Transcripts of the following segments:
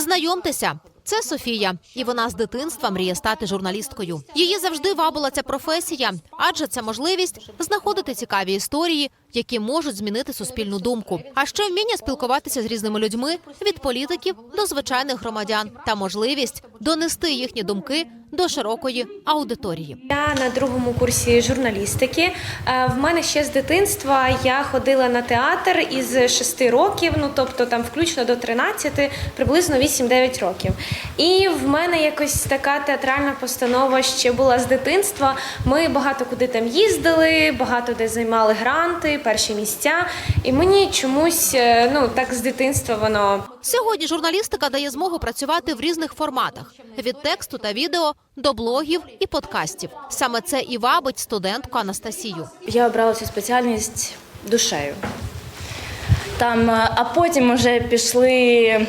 Знайомтеся. Це Софія, і вона з дитинства мріє стати журналісткою. Її завжди вабила ця професія, адже це можливість знаходити цікаві історії, які можуть змінити суспільну думку. А ще вміння спілкуватися з різними людьми від політиків до звичайних громадян та можливість донести їхні думки до широкої аудиторії. Я на другому курсі журналістики. Е, В мене ще з дитинства я ходила на театр із 6 років, ну тобто там включно до 13, приблизно 8-9 років. І в мене якось така театральна постанова ще була з дитинства. Ми багато куди там їздили, багато де займали гранти, перші місця. І мені чомусь е, ну так з дитинства воно Сьогодні журналістика дає змогу працювати в різних форматах від тексту та відео до блогів і подкастів. Саме це і вабить студентку Анастасію. Я обрала цю спеціальність душею. Там, е, а потім вже пішли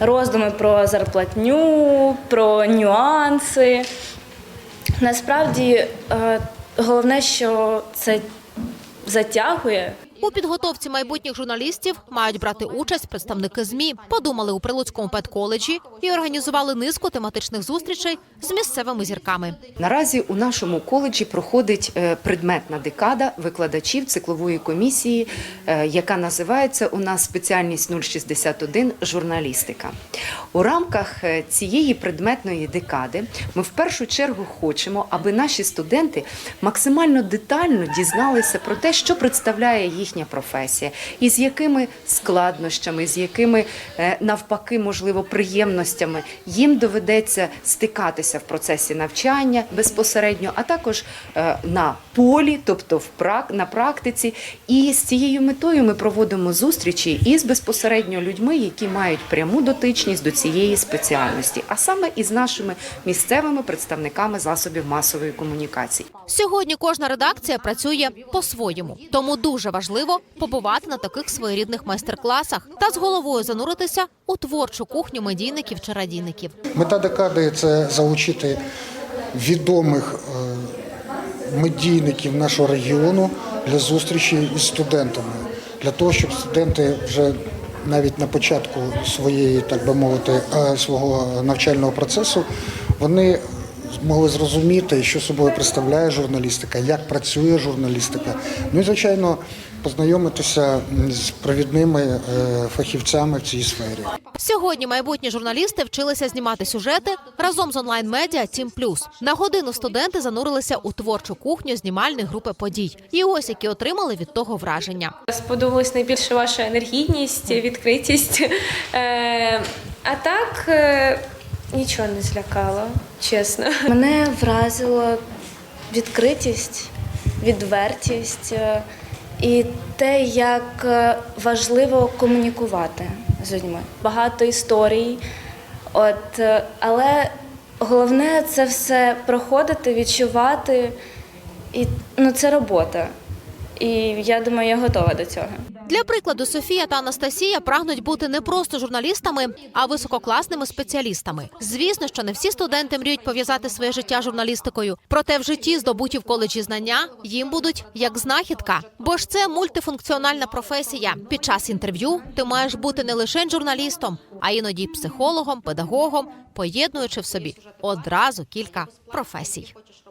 роздуми про зарплатню, про нюанси. Насправді, е, головне, що це затягує. У підготовці майбутніх журналістів мають брати участь представники змі. Подумали у Прилуцькому педколеджі і організували низку тематичних зустрічей з місцевими зірками. Наразі у нашому коледжі проходить е, предметна декада викладачів циклової комісії, е, яка називається у нас спеціальність 061 журналістика. У рамках е, цієї предметної декади ми в першу чергу хочемо, аби наші студенти максимально детально дізналися про те, що представляє їхня професія, і з якими складнощами, з якими е, навпаки, можливо, приємностями їм доведеться стикатися в процесі навчання безпосередньо, а також е, на полі, тобто в прак, на практиці. І з цією метою ми проводимо зустрічі із безпосередньо людьми, які мають пряму дотичність до цієї спеціальності, а саме із нашими місцевими представниками засобів масової комунікації. Сьогодні кожна редакція працює по-своєму, тому дуже важливо побувати на таких своєрідних майстер-класах та з головою зануритися у творчу кухню медійників чи радійників. Мета декади це залучити відомих е, медійників нашого регіону для зустрічі із студентами, для того, щоб студенти вже навіть на початку своєї, так би мовити, е, свого навчального процесу вони могли зрозуміти, що собою представляє журналістика, як працює журналістика. Ну і звичайно, познайомитися з провідними е, фахівцями в цій сфері. Сьогодні майбутні журналісти вчилися знімати сюжети разом з онлайн-медіа Тім Плюс. На годину студенти занурилися у творчу кухню знімальної групи подій. І ось які отримали від того враження. Сподобалась найбільше ваша енергійність, відкритість. Е, а так е, нічого не злякало, чесно. Мене вразила відкритість, відвертість і те, як е, важливо комунікувати з людьми. Багато історій, от, е, але головне це все проходити, відчувати. І ну, це робота. І я думаю, я готова до цього. Для прикладу, Софія та Анастасія прагнуть бути не просто журналістами, а висококласними спеціалістами. Звісно, що не всі студенти мріють пов'язати своє життя журналістикою. Проте в житті здобуті в коледжі знання їм будуть як знахідка. Бо ж це мультифункціональна професія. Під час інтерв'ю ти маєш бути не лише журналістом, а іноді психологом, педагогом, поєднуючи в собі одразу кілька професій.